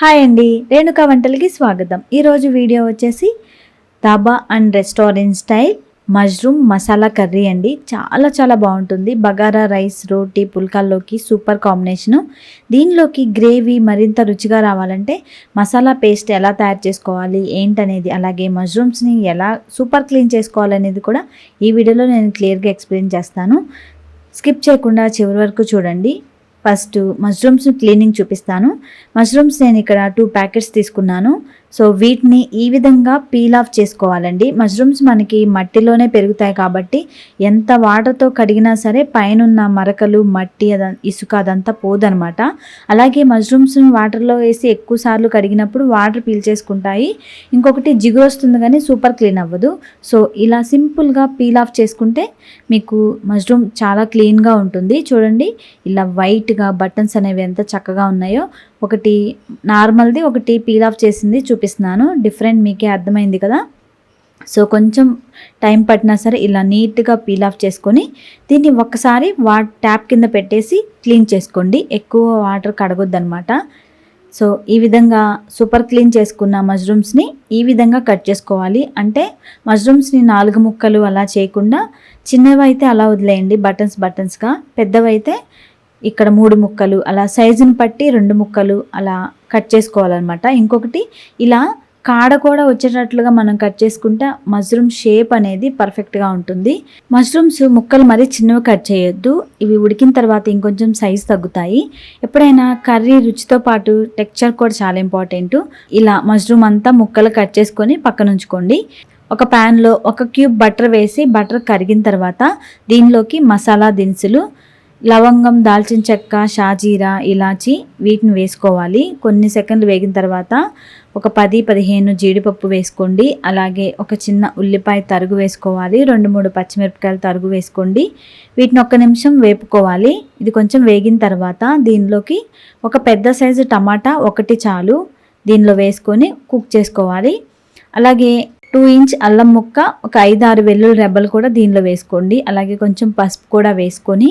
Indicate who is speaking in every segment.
Speaker 1: Hi అండి రేణుకా వంటలకి స్వాగతం. ఈరోజు వీడియో వచ్చేసి dhaba and restaurant style mushroom masala curry అండి. చాలా చాలా బాగుంటుంది. బగారా రైస్ రోటీ పుల్కాల్లోకి సూపర్ కాంబినేషను. దీనిలోకి గ్రేవీ మరింత రుచిగా రావాలంటే మసాలా పేస్ట్ ఎలా తయారు చేసుకోవాలి ఏంటనేది అలాగే మష్రూమ్స్ని ఎలా సూపర్ క్లీన్ చేసుకోవాలనేది కూడా ఈ వీడియోలో నేను క్లియర్గా ఎక్స్ప్లెయిన్ చేస్తాను. స్కిప్ చేయకుండా చివరి వరకు చూడండి. ఫస్ట్ మష్రూమ్స్ క్లీనింగ్ చూపిస్తాను. మష్రూమ్స్ నేను ఇక్కడ టూ ప్యాకెట్స్ తీసుకున్నాను. సో వీటిని ఈ విధంగా పీల్ ఆఫ్ చేసుకోవాలండి. మష్రూమ్స్ మనకి మట్టిలోనే పెరుగుతాయి కాబట్టి ఎంత వాటర్తో కడిగినా సరే పైనున్న మరకలు మట్టి అద ఇసుక అదంతా పోదనమాట. అలాగే మష్రూమ్స్ని వాటర్లో వేసి ఎక్కువ సార్లు కడిగినప్పుడు వాటర్ పీల్చేసుకుంటాయి ఇంకొకటి జిగురు వస్తుంది కానీ సూపర్ క్లీన్ అవ్వదు. సో ఇలా సింపుల్గా పీల్ ఆఫ్ చేసుకుంటే మీకు మష్రూమ్ చాలా క్లీన్గా ఉంటుంది. చూడండి ఇలా వైట్గా బటన్స్ అనేవి ఎంత చక్కగా ఉన్నాయో. ఒకటి నార్మల్ది ఒకటి పీల్ ఆఫ్ చేసింది చూపి చూపిస్తున్నాను. డిఫరెంట్ మీకే అర్థమైంది కదా? సో కొంచెం టైం పట్టినా సరే ఇలా నీట్గా పీల్ ఆఫ్ చేసుకొని దీన్ని ఒక్కసారి వా ట్యాప్ కింద పెట్టేసి క్లీన్ చేసుకోండి. ఎక్కువ వాటర్ కడగొద్దనమాట సో ఈ విధంగా సూపర్ క్లీన్ చేసుకున్న మష్రూమ్స్ని ఈ విధంగా కట్ చేసుకోవాలి. అంటే మష్రూమ్స్ని నాలుగు ముక్కలు అలా చేయకుండా చిన్నవి అయితే అలా వదిలేయండి బటన్స్ బటన్స్గా. పెద్దవైతే ఇక్కడ మూడు ముక్కలు అలా సైజుని బట్టి రెండు ముక్కలు అలా కట్ చేసుకోవాలన్నమాట. ఇంకొకటి ఇలా కాడ కూడా వచ్చేటట్లుగా మనం కట్ చేసుకుంటే మష్రూమ్ షేప్ అనేది పర్ఫెక్ట్గా ఉంటుంది. మష్రూమ్స్ ముక్కలు మరీ చిన్నవి కట్ చేయొద్దు. ఇవి ఉడికిన తర్వాత ఇంకొంచెం సైజ్ తగ్గుతాయి. ఎప్పుడైనా కర్రీ రుచితో పాటు టెక్స్చర్ కూడా చాలా ఇంపార్టెంట్. ఇలా మష్రూమ్ అంతా ముక్కలు కట్ చేసుకొని పక్కన ఉంచుకోండి. ఒక ప్యాన్లో ఒక క్యూబ్ బటర్ వేసి బటర్ కరిగిన తర్వాత దీనిలోకి మసాలా దినుసులు లవంగం దాల్చిన చెక్క షాజీరా ఇలాచి వీటిని వేసుకోవాలి. కొన్ని సెకండ్లు వేగిన తర్వాత ఒక పది పదిహేను జీడిపప్పు వేసుకోండి. అలాగే ఒక చిన్న ఉల్లిపాయ తరుగు వేసుకోవాలి. రెండు మూడు పచ్చిమిరపకాయలు తరుగు వేసుకోండి. వీటిని ఒక్క నిమిషం వేపుకోవాలి. ఇది కొంచెం వేగిన తర్వాత దీనిలోకి ఒక పెద్ద సైజు టమాటా ఒకటి చాలు దీనిలో వేసుకొని కుక్ చేసుకోవాలి. అలాగే టూ ఇంచ్ అల్లం ముక్క ఒక ఐదు ఆరు వెల్లుల్లి రెబ్బలు కూడా దీనిలో వేసుకోండి. అలాగే కొంచెం పసుపు కూడా వేసుకొని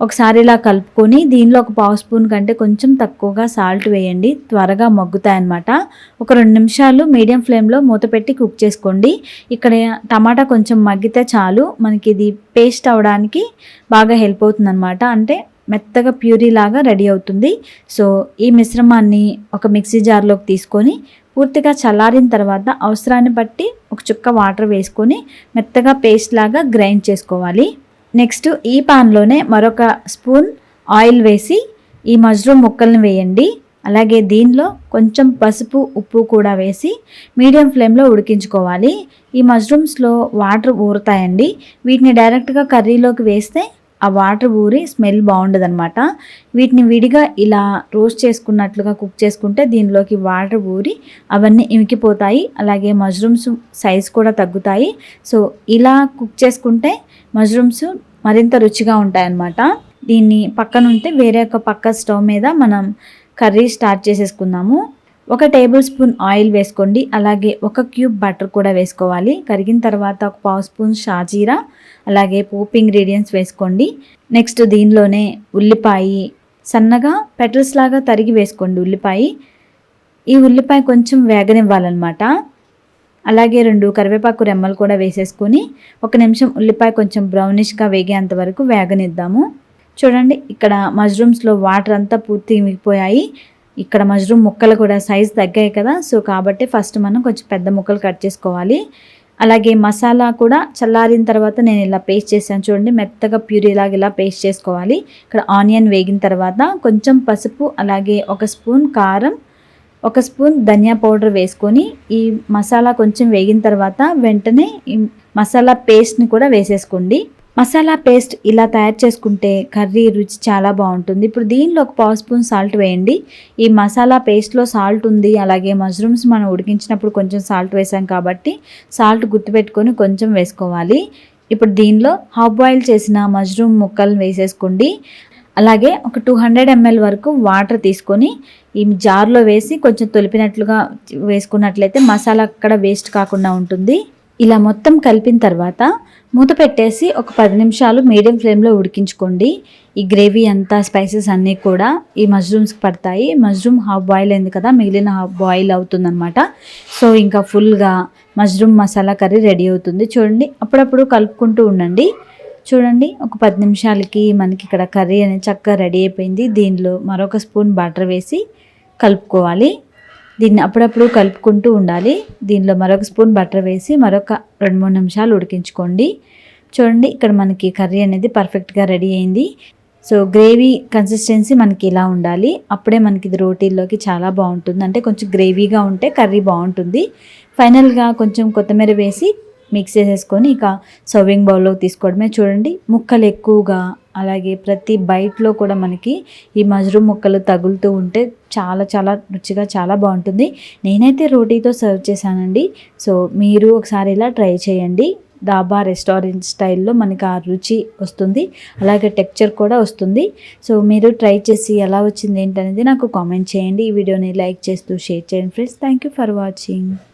Speaker 1: ఒకసారి ఇలా కలుపుకొని దీనిలో ఒక పావు స్పూన్ కంటే కొంచెం తక్కువగా సాల్ట్ వేయండి. త్వరగా మగ్గుతాయి అన్నమాట ఒక రెండు నిమిషాలు మీడియం ఫ్లేమ్లో మూత పెట్టి కుక్ చేసుకోండి. ఇక్కడ టమాటా కొంచెం మగ్గితే చాలు. మనకి ఇది పేస్ట్ అవడానికి బాగా హెల్ప్ అవుతుందన్నమాట. అంటే మెత్తగా ప్యూరీ లాగా రెడీ అవుతుంది. సో ఈ మిశ్రమాన్ని ఒక మిక్సీ జార్లోకి తీసుకొని పూర్తిగా చల్లారిన తర్వాత అవసరాన్ని బట్టి ఒక చుక్క వాటర్ వేసుకొని మెత్తగా పేస్ట్ లాగా గ్రైండ్ చేసుకోవాలి. నెక్స్ట్ ఈ పాన్లోనే మరొక స్పూన్ ఆయిల్ వేసి ఈ మష్రూమ్ ముక్కల్ని వేయండి. అలాగే దీనిలో కొంచెం పసుపు ఉప్పు కూడా వేసి మీడియం ఫ్లేమ్లో ఉడికించుకోవాలి. ఈ మష్రూమ్స్లో వాటర్ ఊరుతాయండి. వీటిని డైరెక్ట్గా కర్రీలోకి వేస్తే ఆ వాటర్ ఊరి స్మెల్ బాగుండదనమాట వీటిని విడిగా ఇలా రోస్ట్ చేసుకున్నట్లుగా కుక్ చేసుకుంటే దీనిలోకి వాటర్ ఊరి అవన్నీ ఇమికిపోతాయి. అలాగే మష్రూమ్స్ సైజ్ కూడా తగ్గుతాయి. సో ఇలా కుక్ చేసుకుంటే మష్రూమ్స్ మరింత రుచిగా ఉంటాయన్నమాట. దీన్ని పక్కన ఉంటే వేరే ఒక పక్క స్టవ్ మీద మనం కర్రీ స్టార్ట్ చేసేసుకుందాము. ఒక టేబుల్ స్పూన్ ఆయిల్ వేసుకోండి. అలాగే ఒక క్యూబ్ బటర్ కూడా వేసుకోవాలి. కరిగిన తర్వాత ఒక పావు స్పూన్ షాజీరా అలాగే పోపు ఇంగ్రీడియంట్స్ వేసుకోండి. నెక్స్ట్ దీనిలోనే ఉల్లిపాయ. సన్నగా పెటల్స్ లాగా తరిగి వేసుకోండి ఉల్లిపాయ. ఈ ఉల్లిపాయ కొంచెం వేగనివ్వాలన్నమాట. అలాగే రెండు కరివేపాకు రెమ్మలు కూడా వేసేసుకొని ఒక నిమిషం ఉల్లిపాయ కొంచెం బ్రౌనిష్గా వేగేంత వరకు వేగనిద్దాము. చూడండి ఇక్కడ మష్రూమ్స్లో వాటర్ అంతా పూర్తి మిగిపోయాయి ఇక్కడ మష్రూమ్ ముక్కలు కూడా సైజ్ తగ్గాయి కదా సో కాబట్టి ఫస్ట్ మనం కొంచెం పెద్ద ముక్కలు కట్ చేసుకోవాలి. అలాగే మసాలా కూడా చల్లారిన తర్వాత నేను ఇలా పేస్ట్ చేశాను చూడండి మెత్తగా ప్యూరీలాగా ఇలా పేస్ట్ చేసుకోవాలి. ఇక్కడ ఆనియన్ వేగిన తర్వాత కొంచెం పసుపు అలాగే ఒక స్పూన్ కారం ఒక స్పూన్ ధనియా పౌడర్ వేసుకొని ఈ మసాలా కొంచెం వేగిన తర్వాత వెంటనే ఈ మసాలా పేస్ట్ని కూడా వేసేసుకోండి. మసాలా పేస్ట్ ఇలా తయారు చేసుకుంటే కర్రీ రుచి చాలా బాగుంటుంది. ఇప్పుడు దీనిలో ఒక పావు స్పూన్ సాల్ట్ వేయండి. ఈ మసాలా పేస్ట్లో సాల్ట్ ఉంది అలాగే మష్రూమ్స్ మనం ఉడికించినప్పుడు కొంచెం సాల్ట్ వేసాం కాబట్టి సాల్ట్ గుర్తుపెట్టుకొని కొంచెం వేసుకోవాలి. ఇప్పుడు దీనిలో హాఫ్ బాయిల్ చేసిన మష్రూమ్ ముక్కలు వేసేసుకోండి. అలాగే ఒక టూ హండ్రెడ్ ఎంఎల్ వరకు వాటర్ తీసుకొని ఈ జార్లో వేసి కొంచెం తొలిపినట్లుగా వేసుకున్నట్లయితే మసాలా అక్కడ వేస్ట్ కాకుండా ఉంటుంది. ఇలా మొత్తం కలిపిన తర్వాత మూత పెట్టేసి ఒక పది నిమిషాలు మీడియం ఫ్లేమ్లో ఉడికించుకోండి. ఈ గ్రేవీ అంతా స్పైసెస్ అన్నీ కూడా ఈ మష్రూమ్స్కి పడతాయి. మష్రూమ్ హాఫ్ బాయిల్ అయింది కదా మిగిలిన హాఫ్ బాయిల్ అవుతుందన్నమాట. సో ఇంకా ఫుల్గా మష్రూమ్ మసాలా కర్రీ రెడీ అవుతుంది. చూడండి అప్పుడప్పుడు కలుపుకుంటూ ఉండండి. చూడండి ఒక పది నిమిషాలకి మనకి ఇక్కడ కర్రీ అనేది చక్కగా రెడీ అయిపోయింది. దీనిలో మరొక స్పూన్ బటర్ వేసి కలుపుకోవాలి. దీన్ని అప్పుడప్పుడు కలుపుకుంటూ ఉండాలి. దీనిలో మరొక స్పూన్ బటర్ వేసి మరొక రెండు మూడు నిమిషాలు ఉడికించుకోండి. చూడండి ఇక్కడ మనకి కర్రీ అనేది పర్ఫెక్ట్గా రెడీ అయింది. సో గ్రేవీ కన్సిస్టెన్సీ మనకి ఇలా ఉండాలి. అప్పుడే మనకి ఇది రోటీల్లోకి చాలా బాగుంటుంది. అంటే కొంచెం గ్రేవీగా ఉంటే కర్రీ బాగుంటుంది. ఫైనల్గా కొంచెం కొత్తిమీర వేసి మిక్స్ చేసేసుకొని ఇక సర్వింగ్ బౌల్లోకి తీసుకోవడమే. చూడండి ముక్కలు ఎక్కువగా అలాగే ప్రతి బైట్లో కూడా మనకి ఈ మజ్రూమ్ ముక్కలు తగులుతూ ఉంటే చాలా చాలా రుచిగా చాలా బాగుంటుంది. నేనైతే రోటీతో సర్వ్ చేశానండి. సో మీరు ఒకసారి ఇలా ట్రై చేయండి. దాబా రెస్టారెంట్ స్టైల్లో మనకి ఆ రుచి వస్తుంది. అలాగే టెక్చర్ కూడా వస్తుంది. సో మీరు ట్రై చేసి ఎలా వచ్చింది ఏంటనేది నాకు కామెంట్ చేయండి. ఈ వీడియోని లైక్ చేస్తూ షేర్ చేయండి friends thank you for watching